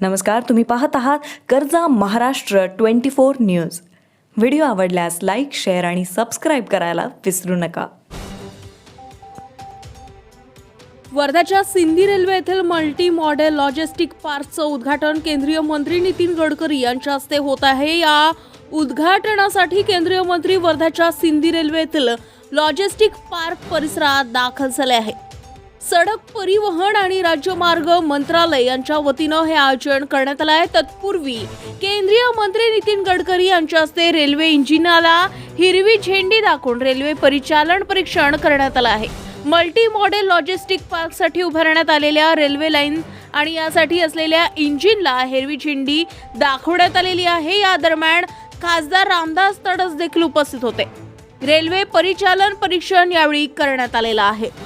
नमस्कार तुम्ही पाहत आहात कर्जा Maharashtra twenty four news. Video आवडल्यास लाईक शेअर आणि सबस्क्राईब करायला विसरू नका. वर्ध्याच्या सिंधी रेल्वे येथील मल्टी मॉडेल लॉजिस्टिक पार्कचं उद्घाटन केंद्रीय मंत्री नितीन गडकरी यांच्या हस्ते होत आहे. या उद्घाटनासाठी केंद्रीय मंत्री वर्ध्याच्या सिंधी रेल्वे येथील लॉजिस्टिक पार्क परिसरात दाखल झाले आहे. सडक परिवहन आणि राज्यमार्ग मंत्रालय यांच्या वतीनं हे आयोजन करण्यात आलं आहे. तत्पूर्वी केंद्रीय मंत्री नितीन गडकरी यांच्या हस्ते रेल्वे इंजिनाला हिरवी झेंडी दाखवून रेल्वे परिचालन परीक्षण करण्यात आलं आहे. मल्टी मॉडेल लॉजिस्टिक पार्कसाठी उभारण्यात आलेल्या रेल्वे लाईन आणि यासाठी असलेल्या इंजिनला हिरवी झेंडी दाखवण्यात आलेली आहे. या दरम्यान खासदार रामदास तडस देखील उपस्थित होते. रेल्वे परिचालन परीक्षण यावेळी करण्यात आलेलं आहे.